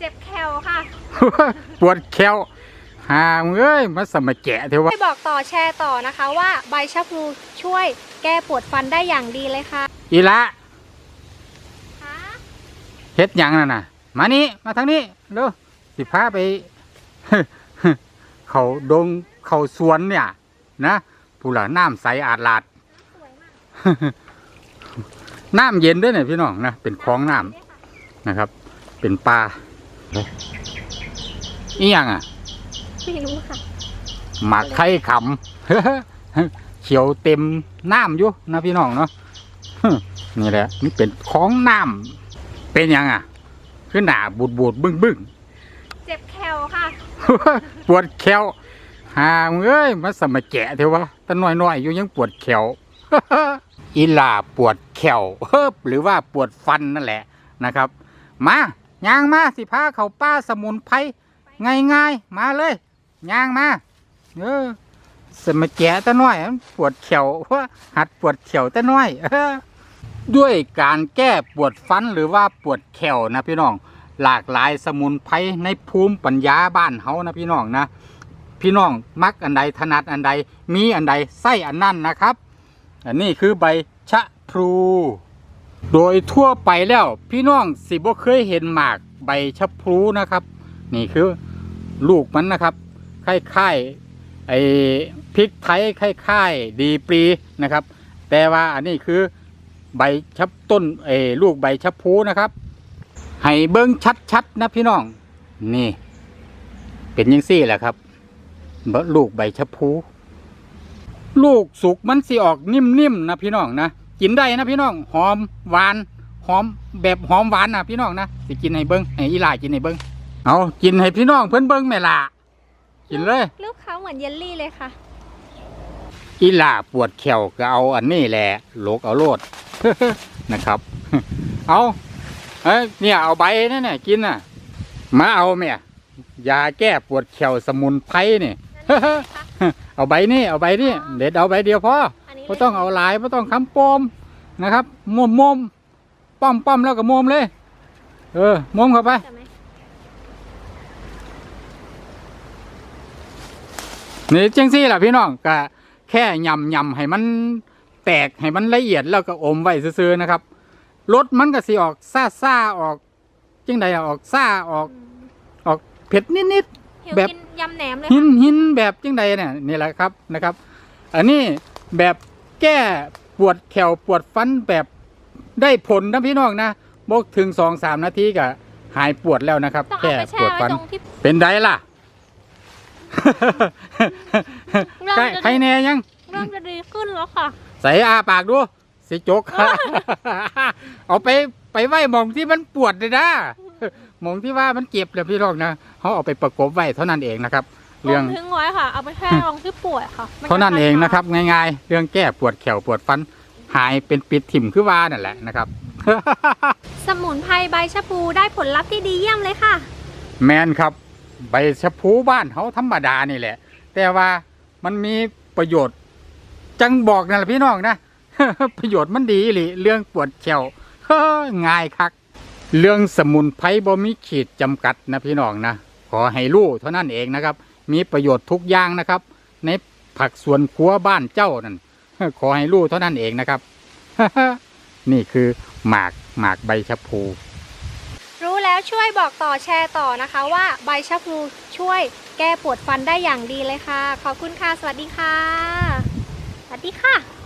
เจ็บแคลค่ะ ปวดแควหามงเอ้ยมาสมัยแกะเทวะให้บอกต่อแชร์ต่อนะคะว่าใบชะพลูช่วยแก้ปวดฟันได้อย่างดีเลยค่ะ อีละคะเฮ็ดหยังนั่นน่ะ มานี่มาทางนี้เร็วสิพาไป เขาดงเขาสวนเนี่ย นะผู้หล่ะน้ำใสอาดลาด สวยมากน้ำเย็นด้วยเนี่ยพี่น้องนะเป็นคลองน้ำนะครับ เป็นปลา อีหยังอะไม่รู้ค่ะ หมักไข่ขำ เขียวเต็มน้ำอยู่นะพี่น้องเนาะ นี่แหละนี่เป็นของน้ำเป็นหยังอะคือหนาบูดบูดบึ้งบึ้งเจ็บแคลค่ะ ปวดแขวหามงเอ้ยมาสมัยแกะเทวะแตะน้อยน้อยๆอยู่ยังปวดแขวอีหลาปวดแขวเฮิบหรือว่าปวดฟันนั่นแหละนะครับ มา ย่างมาสิพาเขาป้าสมุนไพรง่ายๆมาเลยย่างมาเออสมัยแกะตะน้อยปวดแขวว่าหัดปวดแขวตะน้อยด้วยการแก้ปวดฟันหรือว่าปวดแขวนะพี่น้อง หลากหลายสมุนไพรในภูมิปัญญาบ้านเฮานะพี่น้องนะ พี่น้องมักอันใดถนัดอันใดมีอันใดใส่อันนั้นนะครับ อันนี้คือใบชะพลู โดยทั่วไปแล้วพี่น้องสิบ่เคยเห็นหมากใบชะพลูนะครับ นี่คือลูกมันนะครับคล้ายๆไอ้พริกไทยคล้ายๆดีปรีนะครับ แต่ว่าอันนี้คือใบชะต้นเออลูกใบชะพลูนะครับ ให้เบิ้งชัดๆนะพี่น้อง นี่ เป็นยังซี่แหละครับลูกใบชะพลูลูกสุกมันสิออกนิ่มๆนะพี่น้องนะ กินได้นะพี่น้องหอมหวานหอมแบบหอมหวานนะพี่น้องนะสิกินให้เบิ้งให้อีหลากินให้เบิ้งเอากินให้พี่น้องเพิ่นเบิ้งแม่ล่ะกินเลยลูกเขาเหมือนเยลลี่เลยค่ะ อีหลาปวดแขวก็เอาอันนี้แหละโลกเอาโลดนะครับ เอาเอ้ยเนี่ยเอาใบนั่นน่ะกินน่ะมาเอาแม่ยาแก้ปวดแขวสมุนไพรนี่เอาใบนี่เอาใบนี่เด็ดเอาใบเดียวพออันนี้ ไม่ต้องเอาหลายไม่ต้องคำปมนะครับมุมมมป้อมป้อมแล้วก็มุมเลย เออมุมเข้าไปใช่ไหมนี่จังซี่แหละพี่น้องก็แค่ยำยำให้มันแตกให้มันละเอียดแล้วก็อมไว้ซื่อๆนะครับรสมันก็สิออกซ่าซ่าๆออกจังใดอะออกซ่าออกอืมออกเผ็ดนิดหิวแบบกินยำแหนมเลยๆหินค่ะหินแบบจังใดเนี่ยนี่แหละครับนะครับ อันนี้แบบ แก้ปวดแขวปวดฟันแบบได้ผลนะพี่น้องนะบกถึงสองสามนาทีก็หายปวดแล้วนะครับ ต้องเอาแก้ไปปแช่วดไว้ฟัน ตรงที่ เป็นไดล่ะ เราใครจะใครแน่ยัง เริ่มจะดีขึ้นแล้วค่ะ ใส่อาปากดู สิจก เอาไปไปไว้หมองที่มันปวดเลยนะหมองที่ว่ามันเจ็บเลยพี่น้องนะเขาเอาไปประกบไว้เท่านั้นเองนะครับ เรื่องทิ้งไว้ค่ะ เอาไปแช่รองที่ปวดค่ะมัจะเท่านั้นเองคลายๆนะครับ ง่าย ๆ เรื่องแก้ปวดแขวปวดฟัน หายเป็นปิดถิ่มคือว่านั่นแหละนะครับ สมุนไพรใบชะพูได้ผลลัพธ์ที่ดีเยี่ยมเลยค่ะ แมนครับ ใบชะพูบ้านเขาธรรมดานี่แหละ แต่ว่ามันมีประโยชน์ จังบอกนั่นแหละพี่น้องนะประโยชน์มันดีหรือเรื่องปวดแขวง่ายคักเรื่องสมุนไพรบ่มีขีดจำกัดนะพี่น้องนะขอให้รู้เท่านั้นเองนะครับ มีประโยชน์ทุกอย่างนะครับ ในผักสวนครัวบ้านเจ้านั่นขอให้รู้เท่านั้นเองนะครับ นี่คือหมากหมากใบชะพู รู้แล้วช่วยบอกต่อแชร์ต่อนะคะว่าใบชะพลูช่วยแก้ปวดฟันได้อย่างดีเลยค่ะ ขอบคุณค่ะ สวัสดีค่ะ สวัสดีค่ะ